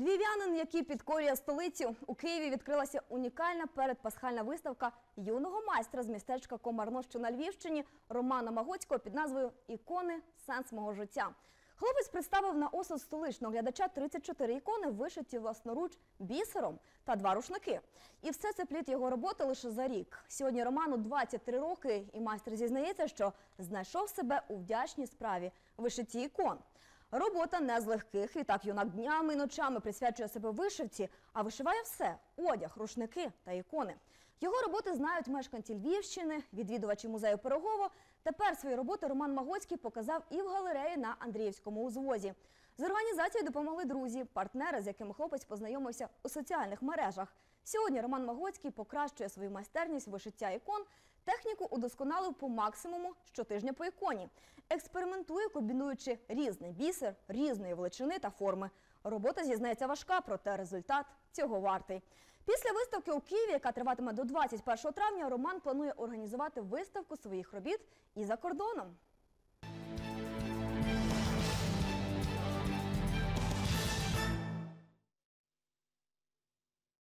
Львів'янин, який підкорює столицю, у Києві відкрилася унікальна передпасхальна виставка юного майстра з містечка Комарно, що на Львівщині Романа Магоцького під назвою Ікони сенс мого життя. Хлопець представив на осуд столичного глядача 34 ікони, вишиті власноруч бісером та два рушники. І все це плід його роботи лише за рік. Сьогодні Роману 23 роки, і майстер зізнається, що знайшов себе у вдячній справі вишитті ікон. Робота не з легких, відтак юнак днями і ночами присвячує себе вишивці, а вишиває все одяг, рушники та ікони. Його роботи знають мешканці Львівщини, відвідувачі музею Пирогово. Тепер свої роботи Роман Магоцький показав і в галереї на Андріївському узвозі. З організацією допомогли друзі, партнери, з якими хлопець познайомився у соціальних мережах. Сьогодні Роман Магоцький покращує свою майстерність вишиття ікон. Техніку удосконалив по максимуму щотижня по іконі. Експериментує, комбінуючи різний бісер, різної величини та форми. Робота зізнається важка, проте результат цього вартий. Після виставки у Києві, яка триватиме до 21 травня, Роман планує організувати виставку своїх робіт і за кордоном.